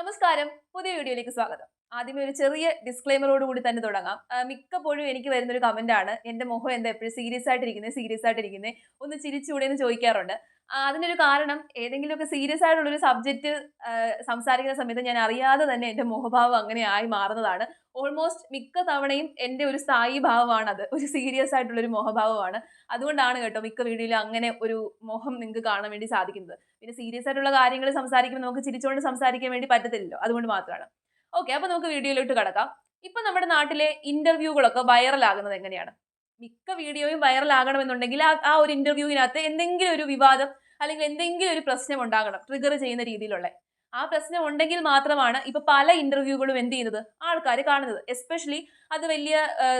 നമസ്കാരം. പുതിയ വീഡിയോയിലേക്ക് സ്വാഗതം. ആദ്യമേ ഒരു ചെറിയ ഡിസ്ക്ലൈമറോട് കൂടി തന്നെ തുടങ്ങാം. മിക്കപ്പോഴും എനിക്ക് വരുന്നൊരു ആണ്. എന്റെ മുഖം എന്താ എപ്പോഴും സീരിയസ് ആയിട്ടിരിക്കുന്നത് സീരിയസ് ആയിട്ടിരിക്കുന്നത് ഒന്ന് ചിരിച്ചുകൂടെ എന്ന് ചോദിക്കാറുണ്ട്. അതിനൊരു കാരണം ഏതെങ്കിലുമൊക്കെ സീരിയസ് ആയിട്ടുള്ള ഒരു സബ്ജക്റ്റ് സംസാരിക്കുന്ന സമയത്ത് ഞാൻ അറിയാതെ തന്നെ എന്റെ മുഖഭാവം അങ്ങനെ ആയി മാറുന്നതാണ്. ഓൾമോസ്റ്റ് മിക്ക തവണയും എന്റെ ഒരു സ്ഥായി ഭാവമാണത്. ഒരു സീരിയസ് ആയിട്ടുള്ള ഒരു മുഖഭാവമാണ്. അതുകൊണ്ടാണ് കേട്ടോ മിക്ക വീഡിയോയിലും അങ്ങനെ ഒരു മുഖം നിങ്ങൾക്ക് കാണാൻ വേണ്ടി സാധിക്കുന്നത്. പിന്നെ സീരിയസ് ആയിട്ടുള്ള കാര്യങ്ങൾ സംസാരിക്കുമ്പോൾ നമുക്ക് ചിരിച്ചുകൊണ്ട് സംസാരിക്കാൻ വേണ്ടി പറ്റത്തില്ലല്ലോ. അതുകൊണ്ട് മാത്രമാണ്. ഓക്കെ അപ്പൊ നമുക്ക് വീഡിയോയിലോട്ട് കടക്കാം. ഇപ്പൊ നമ്മുടെ നാട്ടിലെ ഇന്റർവ്യൂകളൊക്കെ വൈറലാകുന്നത് എങ്ങനെയാണ്? മിക്ക വീഡിയോയും വൈറലാകണമെന്നുണ്ടെങ്കിൽ ആ ആ ഒരു ഇന്റർവ്യൂവിനകത്ത് എന്തെങ്കിലും ഒരു വിവാദം അല്ലെങ്കിൽ എന്തെങ്കിലും ഒരു പ്രശ്നം ഉണ്ടാകണം ട്രിഗർ ചെയ്യുന്ന രീതിയിലുള്ള. ആ പ്രശ്നം ഉണ്ടെങ്കിൽ മാത്രമാണ് ഇപ്പൊ പല ഇന്റർവ്യൂകളും എന്ത് ചെയ്യുന്നത്? ആൾക്കാർ കാണുന്നത്. എസ്പെഷ്യലി അത് വലിയ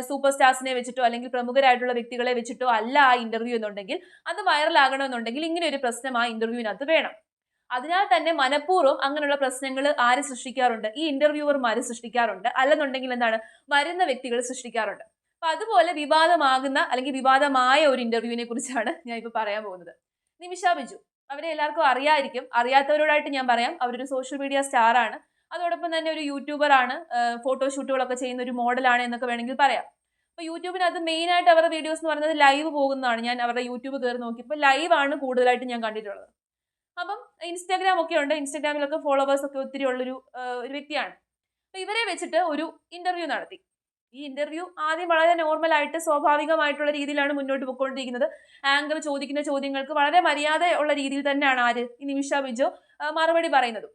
സൂപ്പർ സ്റ്റാർസിനെ വെച്ചിട്ടോ അല്ലെങ്കിൽ പ്രമുഖരായിട്ടുള്ള വ്യക്തികളെ വെച്ചിട്ടോ അല്ല ആ ഇന്റർവ്യൂ എന്നുണ്ടെങ്കിൽ അത് വൈറലാകണമെന്നുണ്ടെങ്കിൽ ഇങ്ങനെ ഒരു പ്രശ്നം ആ ഇന്റർവ്യൂവിനകത്ത് വേണം. അതിനാൽ തന്നെ മനഃപൂർവം അങ്ങനെയുള്ള പ്രശ്നങ്ങൾ ആര് സൃഷ്ടിക്കാറുണ്ട്? ഈ ഇന്റർവ്യൂവർമാർ സൃഷ്ടിക്കാറുണ്ട്. അല്ലെന്നുണ്ടെങ്കിൽ എന്താണ്? വരുന്ന വ്യക്തികൾ സൃഷ്ടിക്കാറുണ്ട്. അപ്പൊ അതുപോലെ വിവാദമാകുന്ന അല്ലെങ്കിൽ വിവാദമായ ഒരു ഇന്റർവ്യൂവിനെ കുറിച്ചാണ് ഞാൻ ഇപ്പൊ പറയാൻ പോകുന്നത്. നിമിഷ ബിജു അവരെ എല്ലാവർക്കും അറിയായിരിക്കും. അറിയാത്തവരോടായിട്ട് ഞാൻ പറയാം. അവരൊരു സോഷ്യൽ മീഡിയ സ്റ്റാർ ആണ്. അതോടൊപ്പം തന്നെ ഒരു യൂട്യൂബർ ആണ്. ഫോട്ടോഷൂട്ടുകളൊക്കെ ചെയ്യുന്ന ഒരു മോഡലാണ് എന്നൊക്കെ വേണമെങ്കിൽ പറയാം. അപ്പൊ യൂട്യൂബിനകത്ത് മെയിൻ ആയിട്ട് അവരുടെ വീഡിയോസ് എന്ന് പറയുന്നത് ലൈവ് പോകുന്നതാണ്. ഞാൻ അവരുടെ യൂട്യൂബ് കയറി നോക്കിയപ്പോൾ ആണ് കൂടുതലായിട്ട് ഞാൻ കണ്ടിട്ടുള്ളത്. അപ്പം ഇൻസ്റ്റാഗ്രാം ഒക്കെ ഉണ്ട്. ഇൻസ്റ്റാഗ്രാമിലൊക്കെ ഫോളോവേഴ്സ് ഒക്കെ ഒത്തിരി ഉള്ളൊരു ഒരു വ്യക്തിയാണ്. അപ്പൊ ഇവരെ വെച്ചിട്ട് ഒരു ഇന്റർവ്യൂ നടത്തി. ഈ ഇന്റർവ്യൂ ആദ്യം വളരെ നോർമൽ ആയിട്ട് സ്വാഭാവികമായിട്ടുള്ള രീതിയിലാണ് മുന്നോട്ട് പോയിക്കൊണ്ടിരിക്കുന്നത്. ആങ്കർ ചോദിക്കുന്ന ചോദ്യങ്ങൾക്ക് വളരെ മര്യാദ ഉള്ള രീതിയിൽ തന്നെയാണ് ആര്? ഈ നിമിഷ ബിജോ മറുപടി പറയുന്നത്.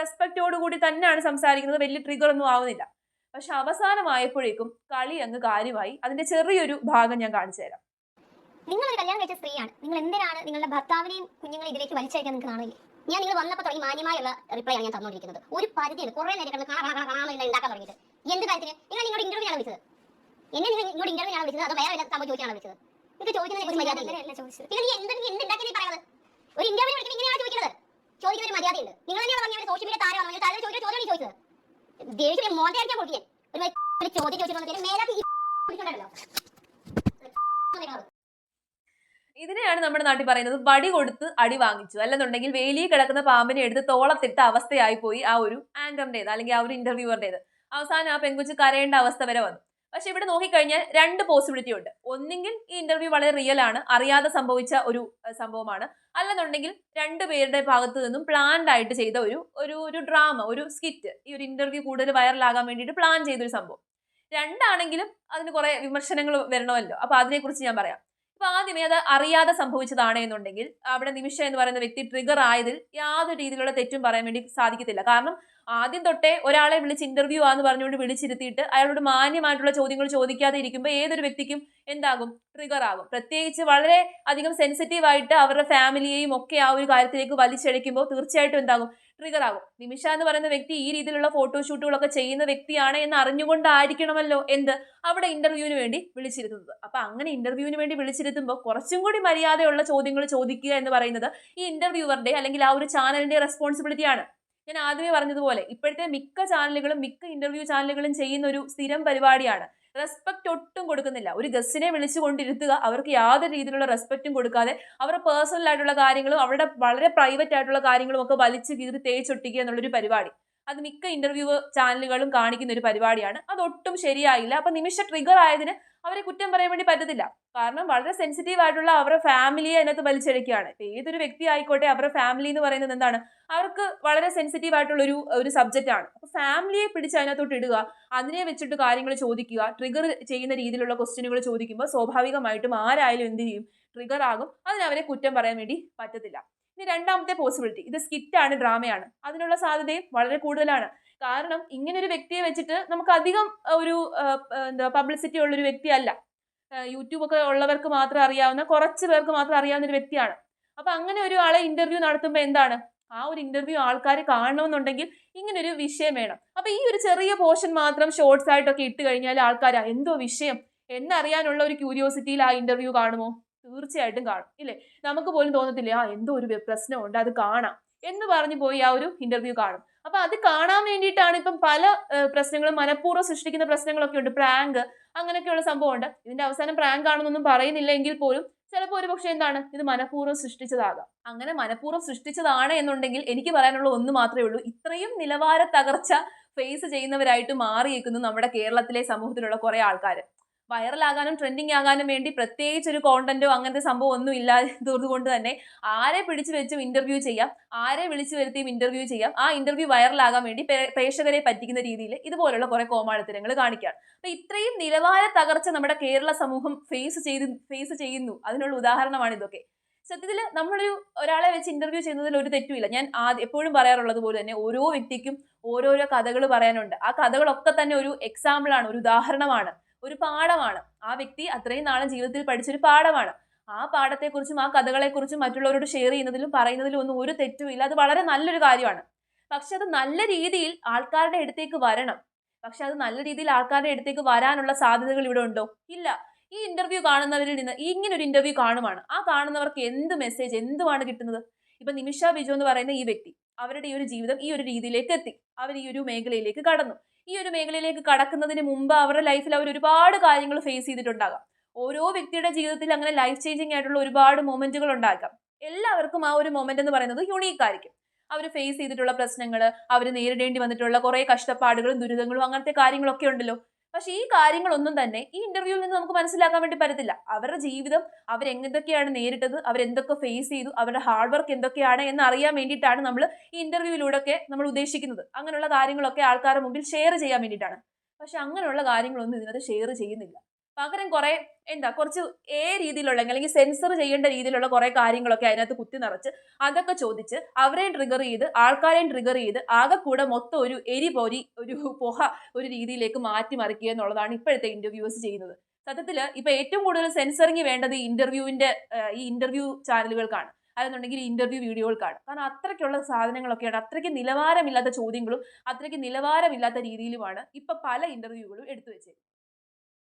റെസ്പെക്റ്റോട് കൂടി തന്നെയാണ് സംസാരിക്കുന്നത്. വലിയ ട്രിഗർ ഒന്നും ആവുന്നില്ല. പക്ഷെ അവസാനമായപ്പോഴേക്കും കളി അങ്ങ് കാര്യമായി. അതിന്റെ ചെറിയൊരു ഭാഗം ഞാൻ കാണിച്ചു തരാം നിങ്ങൾ ഒരു കല്യാണം കഴിച്ച സ്ത്രീയാണ്. നിങ്ങൾ എന്തിനാണ് നിങ്ങളുടെ ഭർത്താവിനെയും കുഞ്ഞുങ്ങളെ ഇതിലേക്ക് വലിച്ചയക്കാൻ നിങ്ങൾക്ക് കാണില്ലേ ഞാൻ നിങ്ങൾ വന്നപ്പോൾ തുടങ്ങി മാന്യമായുള്ള റിപ്ലൈ ആണ് ഞാൻ തന്നുകൊണ്ടിരിക്കുന്നത്. ഒരു പരിധിയുണ്ട് കുറെ നേരം കിടന്ന് കാണാൻ കാണാൻ ഉണ്ടാക്കാൻ തുടങ്ങിയിട്ട്. എന്ത് കാര്യത്തിന്? നിങ്ങൾ നിങ്ങളുടെ ഇന്റർവ്യൂ ആണ് വിളിച്ചത്? എന്നെ നിങ്ങൾ ഇങ്ങോട്ട് ഇന്റർവ്യൂ ആണ് വിളിച്ചത്? അത് വേറെ വല്ല സംഭവം ചോദിച്ചാണ് വിളിച്ചത്? നിങ്ങൾക്ക് ചോദിക്കുന്നതിന് ഒരു മര്യാദ നിങ്ങൾ എന്ത് നീ എന്ത് പറയുന്നത്? ഒരു ഇന്റർവ്യൂ വിളിക്കുമ്പോൾ ഇങ്ങനെയാണ് ചോദിക്കുന്നത്? ചോദിക്കുന്ന ഒരു മര്യാദയുണ്ട് നിങ്ങൾ തന്നെയാണ് പറഞ്ഞ സോഷ്യൽ മീഡിയ താരമാണ്? താരം ചോദിച്ചു ചോദ്യമാണ് ചോദിച്ചത്? ദേഷ്യം മോശം ആയിരിക്കാൻ കൊടുക്കാൻ ഒരു ചോദ്യം ചോദിച്ചിട്ടുണ്ടെങ്കിൽ മേലാക്കി ഇതിനെയാണ് നമ്മുടെ നാട്ടിൽ പറയുന്നത് വടി കൊടുത്ത് അടി വാങ്ങിച്ചു. അല്ലെന്നുണ്ടെങ്കിൽ വേലിയിൽ കിടക്കുന്ന പാമ്പിനെ എടുത്ത് തോളത്തിട്ട അവസ്ഥയായി പോയി ആ ഒരു ആങ്കറിന്റേത് അല്ലെങ്കിൽ ആ ഒരു ഇന്റർവ്യൂവറുടേത് അവസാനം ആ പെങ്കുച്ച് കരയേണ്ട അവസ്ഥ വരെ വന്നു. പക്ഷെ ഇവിടെ നോക്കിക്കഴിഞ്ഞാൽ രണ്ട് പോസിബിലിറ്റി ഉണ്ട്. ഒന്നെങ്കിൽ ഈ ഇന്റർവ്യൂ വളരെ റിയൽ ആണ് അറിയാതെ സംഭവിച്ച ഒരു സംഭവമാണ്. അല്ലെന്നുണ്ടെങ്കിൽ രണ്ടു പേരുടെ ഭാഗത്തു നിന്നും പ്ലാൻഡ് ആയിട്ട് ചെയ്ത ഒരു ഒരു ഒരു ഡ്രാമ ഒരു സ്കിറ്റ് ഈ ഒരു ഇന്റർവ്യൂ കൂടുതൽ വൈറലാകാൻ വേണ്ടിയിട്ട് പ്ലാൻ ചെയ്തൊരു സംഭവം. രണ്ടാണെങ്കിലും അതിന് കുറെ വിമർശനങ്ങൾ വരണമല്ലോ. അപ്പൊ അതിനെക്കുറിച്ച് ഞാൻ പറയാം. ഇപ്പൊ ആദ്യമേ അത് അറിയാതെ സംഭവിച്ചതാണ് എന്നുണ്ടെങ്കിൽ അവിടെ നിമിഷ എന്ന് പറയുന്ന വ്യക്തി ട്രിഗർ ആയതിൽ യാതൊരു രീതിയിലുള്ള തെറ്റും പറയാൻ വേണ്ടി സാധിക്കത്തില്ല. കാരണം ആദ്യം തൊട്ടേ ഒരാളെ വിളിച്ച് ഇന്റർവ്യൂ ആന്ന് പറഞ്ഞുകൊണ്ട് വിളിച്ചിരുത്തിയിട്ട് അയാളോട് മാന്യമായിട്ടുള്ള ചോദ്യങ്ങൾ ചോദിക്കാതെ ഇരിക്കുമ്പോൾ ഏതൊരു വ്യക്തിക്കും എന്താകും? ട്രിഗർ ആകും. പ്രത്യേകിച്ച് വളരെ അധികം സെൻസിറ്റീവ് ആയിട്ട് അവരുടെ ഫാമിലിയെയും ഒക്കെ ആ ഒരു കാര്യത്തിലേക്ക് വലിച്ചഴിക്കുമ്പോൾ തീർച്ചയായിട്ടും എന്താകും? ട്രിഗർ ആകും. നിമിഷ എന്ന് പറയുന്ന വ്യക്തി ഈ രീതിയിലുള്ള ഫോട്ടോഷൂട്ടുകളൊക്കെ ചെയ്യുന്ന വ്യക്തിയാണ് എന്ന് അറിഞ്ഞുകൊണ്ടായിരിക്കണമല്ലോ എന്ത്? അവിടെ ഇന്റർവ്യൂവിന് വേണ്ടി വിളിച്ചിരുത്തുന്നത് അപ്പൊ അങ്ങനെ ഇന്റർവ്യൂവിന് വേണ്ടി വിളിച്ചിരുത്തുമ്പോൾ കുറച്ചും കൂടി മര്യാദയുള്ള ചോദ്യങ്ങൾ ചോദിക്കുക എന്ന് പറയുന്നത് ഈ ഇന്റർവ്യൂവറുടെ അല്ലെങ്കിൽ ആ ഒരു ചാനലിന്റെ റെസ്പോൺസിബിലിറ്റി ആണ്. ഞാൻ ആദ്യമേ പറഞ്ഞതുപോലെ ഇപ്പോഴത്തെ മിക്ക ചാനലുകളും മിക്ക ഇന്റർവ്യൂ ചാനലുകളും ചെയ്യുന്ന ഒരു സ്ഥിരം പരിപാടിയാണ്. റെസ്പെക്ട് ഒട്ടും കൊടുക്കുന്നില്ല. ഒരു ഗസ്റ്റിനെ വിളിച്ചു കൊണ്ടിരുത്തുക അവർക്ക് യാതൊരു രീതിയിലുള്ള റെസ്പെക്റ്റും കൊടുക്കാതെ അവരുടെ പേഴ്സണൽ ആയിട്ടുള്ള കാര്യങ്ങളും അവരുടെ വളരെ പ്രൈവറ്റ് ആയിട്ടുള്ള കാര്യങ്ങളും ഒക്കെ വലിച്ചു കീറി തേച്ചൊട്ടിക്കുക എന്നുള്ളൊരു പരിപാടി. അത് മിക്ക ഇന്റർവ്യൂ ചാനലുകളും കാണിക്കുന്ന ഒരു പരിപാടിയാണ്. അതൊട്ടും ശരിയായില്ല. അപ്പൊ നിമിഷ ട്രിഗർ ആയതിന് അവരെ കുറ്റം പറയാൻ വേണ്ടി പറ്റത്തില്ല. കാരണം വളരെ സെൻസിറ്റീവ് ആയിട്ടുള്ള അവരുടെ ഫാമിലിയെ അതിനകത്ത് വലിച്ചെടുക്കുകയാണ്. ഏതൊരു വ്യക്തി ആയിക്കോട്ടെ അവരുടെ ഫാമിലി എന്ന് പറയുന്നത് എന്താണ്? അവർക്ക് വളരെ സെൻസിറ്റീവ് ആയിട്ടുള്ള ഒരു ഒരു സബ്ജക്റ്റ് ആണ്. ഫാമിലിയെ പിടിച്ച് അതിനകത്തോട്ട് ഇടുക അതിനെ വെച്ചിട്ട് കാര്യങ്ങൾ ചോദിക്കുക ട്രിഗർ ചെയ്യുന്ന രീതിയിലുള്ള ക്വസ്റ്റ്യനുകൾ ചോദിക്കുമ്പോൾ സ്വാഭാവികമായിട്ടും ആരായാലും എന്ത് ചെയ്യും? ട്രിഗർ ആകും. അതിനവരെ കുറ്റം പറയാൻ വേണ്ടി പറ്റത്തില്ല. ഇനി രണ്ടാമത്തെ പോസിബിലിറ്റി ഇത് സ്കിറ്റാണ് ഡ്രാമയാണ് അതിനുള്ള സാധ്യതയും വളരെ കൂടുതലാണ്. കാരണം ഇങ്ങനെ ഒരു വ്യക്തിയെ വെച്ചിട്ട് നമുക്ക് അധികം ഒരു എന്താ പബ്ലിസിറ്റി ഉള്ള ഒരു വ്യക്തിയല്ല. യൂട്യൂബ് ഒക്കെ ഉള്ളവർക്ക് മാത്രം അറിയാവുന്ന കുറച്ച് പേർക്ക് മാത്രം അറിയാവുന്ന ഒരു വ്യക്തിയാണ്. അപ്പൊ അങ്ങനെ ഒരു ആളെ ഇന്റർവ്യൂ നടത്തുമ്പോൾ എന്താണ്? ആ ഒരു ഇന്റർവ്യൂ ആൾക്കാർ കാണണമെന്നുണ്ടെങ്കിൽ ഇങ്ങനെ ഒരു വിഷയം വേണം. അപ്പൊ ഈ ഒരു ചെറിയ പോർഷൻ മാത്രം ഷോർട്സ് ആയിട്ടൊക്കെ ഇട്ട് കഴിഞ്ഞാൽ ആൾക്കാർ എന്തോ വിഷയം? എന്നറിയാനുള്ള ഒരു ക്യൂരിയോസിറ്റിയിൽ ആ ഇന്റർവ്യൂ കാണുമോ? തീർച്ചയായിട്ടും കാണും. ഇല്ലേ? നമുക്ക് പോലും തോന്നത്തില്ലേ? ആ എന്തോ ഒരു പ്രശ്നമുണ്ട്. അത് കാണാം. എന്ന് പറഞ്ഞു പോയി ആ ഒരു ഇന്റർവ്യൂ കാണും. അപ്പൊ അത് കാണാൻ വേണ്ടിയിട്ടാണ് ഇപ്പം പല പ്രശ്നങ്ങളും മനഃപൂർവം സൃഷ്ടിക്കുന്ന പ്രശ്നങ്ങളൊക്കെ ഉണ്ട്. പ്രാങ്ക് അങ്ങനെയൊക്കെയുള്ള സംഭവമുണ്ട്. ഇതിന്റെ അവസാനം പ്രാങ്ക് ആണെന്നൊന്നും പറയുന്നില്ല എങ്കിൽ പോലും ചിലപ്പോൾ ഒരു പക്ഷേ എന്താണ് ഇത് മനഃപൂർവം സൃഷ്ടിച്ചതാകാം. അങ്ങനെ മനഃപൂർവം സൃഷ്ടിച്ചതാണ് എന്നുണ്ടെങ്കിൽ എനിക്ക് പറയാനുള്ള ഒന്ന് മാത്രമേ ഉള്ളൂ. ഇത്രയും നിലവാര തകർച്ച ഫേസ് ചെയ്യുന്നവരായിട്ട് മാറിയേക്കുന്നു നമ്മുടെ കേരളത്തിലെ സമൂഹത്തിലുള്ള കുറേ ആൾക്കാർ വൈറലാകാനും ട്രെൻഡിങ് ആകാനും വേണ്ടി പ്രത്യേകിച്ച് ഒരു കോണ്ടന്റോ അങ്ങനത്തെ സംഭവം ഒന്നും കൊണ്ട് തന്നെ ആരെ പിടിച്ചു വെച്ചും ഇന്റർവ്യൂ ചെയ്യാം ആരെ വിളിച്ചു വരുത്തിയും ഇന്റർവ്യൂ ചെയ്യാം ആ ഇന്റർവ്യൂ വൈറലാകാൻ വേണ്ടി പ്രേക്ഷകരെ പറ്റിക്കുന്ന രീതിയിൽ ഇതുപോലുള്ള കുറെ കോമാളിത്തരങ്ങൾ കാണിക്കാം. അപ്പൊ ഇത്രയും നിലവാര തകർച്ച നമ്മുടെ കേരള സമൂഹം ഫേസ് ചെയ്ത് ഫേസ് ചെയ്യുന്നു. അതിനുള്ള ഉദാഹരണമാണ് ഇതൊക്കെ. സത്യത്തിൽ നമ്മളൊരു ഒരാളെ വെച്ച് ഇന്റർവ്യൂ ചെയ്യുന്നതിൽ ഒരു തെറ്റുമില്ല ഞാൻ ആദ്യം എപ്പോഴും പറയാറുള്ളത് പോലെ തന്നെ ഓരോ വ്യക്തിക്കും ഓരോരോ കഥകൾ പറയാനുണ്ട്. ആ കഥകളൊക്കെ തന്നെ ഒരു എക്സാമ്പിൾ ആണ് ഒരു ഉദാഹരണമാണ്. ഒരു പാഠമാണ്. ആ വ്യക്തി അത്രയും നാളെ ജീവിതത്തിൽ പഠിച്ചൊരു പാഠമാണ്. ആ പാഠത്തെക്കുറിച്ചും ആ കഥകളെക്കുറിച്ചും മറ്റുള്ളവരോട് ഷെയർ ചെയ്യുന്നതിലും പറയുന്നതിലും ഒന്നും ഒരു തെറ്റുമില്ല അത് വളരെ നല്ലൊരു കാര്യമാണ്. പക്ഷെ അത് നല്ല രീതിയിൽ ആൾക്കാരുടെ അടുത്തേക്ക് വരണം. പക്ഷെ അത് നല്ല രീതിയിൽ ആൾക്കാരുടെ അടുത്തേക്ക് വരാനുള്ള സാധ്യതകൾ ഇവിടെ ഉണ്ടോ? ഇല്ല. ഈ ഇന്റർവ്യൂ കാണുന്നവരിൽ നിന്ന് ഇങ്ങനെ ഒരു ഇന്റർവ്യൂ കാണുവാണ്. ആ കാണുന്നവർക്ക് എന്ത് മെസ്സേജ് എന്തുമാണ് കിട്ടുന്നത്? ഇപ്പൊ നിമിഷ ബിജു എന്ന് പറയുന്ന ഈ വ്യക്തി അവരുടെ ഈ ഒരു ജീവിതം ഈ ഒരു രീതിയിലേക്ക് എത്തി. അവർ ഈ ഒരു മേഖലയിലേക്ക് കടന്നു. ഈ ഒരു മേഖലയിലേക്ക് കടക്കുന്നതിന് മുമ്പ് അവരുടെ ലൈഫിൽ അവർ ഒരുപാട് കാര്യങ്ങൾ ഫേസ് ചെയ്തിട്ടുണ്ടാകാം. ഓരോ വ്യക്തിയുടെ ജീവിതത്തിൽ അങ്ങനെ ലൈഫ് ചേഞ്ചിങ് ആയിട്ടുള്ള ഒരുപാട് മൊമെന്റുകൾ ഉണ്ടാകാം. എല്ലാവർക്കും ആ ഒരു മൊമെന്റ് എന്ന് പറയുന്നത് യുണീക്ക് ആയിരിക്കും. അവർ ഫേസ് ചെയ്തിട്ടുള്ള പ്രശ്നങ്ങൾ അവർ നേരിടേണ്ടി വന്നിട്ടുള്ള കുറേ കഷ്ടപ്പാടുകളും ദുരിതങ്ങളും അങ്ങനത്തെ കാര്യങ്ങളൊക്കെ ഉണ്ടല്ലോ. പക്ഷെ ഈ കാര്യങ്ങളൊന്നും തന്നെ ഈ ഇന്റർവ്യൂവിൽ നിന്ന് നമുക്ക് മനസ്സിലാക്കാൻ വേണ്ടി പറ്റത്തില്ല. അവരുടെ ജീവിതം അവരെന്തൊക്കെയാണ് നേരിട്ടത് അവരെന്തൊക്കെ ഫേസ് ചെയ്തു അവരുടെ ഹാർഡ് വർക്ക് എന്തൊക്കെയാണ് എന്ന് അറിയാൻ വേണ്ടിയിട്ടാണ് നമ്മൾ ഈ ഇന്റർവ്യൂവിലൂടെ ഒക്കെ നമ്മൾ ഉദ്ദേശിക്കുന്നത്. അങ്ങനെയുള്ള കാര്യങ്ങളൊക്കെ ആൾക്കാരുടെ മുമ്പിൽ ഷെയർ ചെയ്യാൻ വേണ്ടിയിട്ടാണ്. പക്ഷെ അങ്ങനെയുള്ള കാര്യങ്ങളൊന്നും ഇതിനകത്ത് ഷെയർ ചെയ്യുന്നില്ല. പകരം കുറെ എന്താ കുറച്ച് ഏ രീതിയിലുള്ള അല്ലെങ്കിൽ സെൻസർ ചെയ്യേണ്ട രീതിയിലുള്ള കുറെ കാര്യങ്ങളൊക്കെ അതിനകത്ത് കുത്തി നിറച്ച് അതൊക്കെ ചോദിച്ച് അവരെയും ട്രിഗർ ചെയ്ത് ആൾക്കാരെയും ട്രിഗർ ചെയ്ത് ആകെ കൂടെ മൊത്തം ഒരു എരി പൊരി ഒരു പുഹ ഒരു രീതിയിലേക്ക് മാറ്റി മാറ്റിമറിക്കുക എന്നുള്ളതാണ് ഇപ്പോഴത്തെ ഇന്റർവ്യൂസ് ചെയ്യുന്നത്. സത്യത്തിൽ ഇപ്പൊ ഏറ്റവും കൂടുതൽ സെൻസറിങ് വേണ്ടത് ഇന്റർവ്യൂവിന്റെ ഈ ഇന്റർവ്യൂ ചാനലുകൾക്കാണ് അല്ലെന്നുണ്ടെങ്കിൽ ഇന്റർവ്യൂ വീഡിയോകൾക്കാണ് കാരണം അത്രയ്ക്കുള്ള സാധനങ്ങളൊക്കെയാണ് അത്രയ്ക്ക് നിലവാരമില്ലാത്ത ചോദ്യങ്ങളും അത്രയ്ക്ക് നിലവാരമില്ലാത്ത രീതിയിലുമാണ് ഇപ്പൊ പല ഇന്റർവ്യൂകളും എടുത്തു വെച്ചത്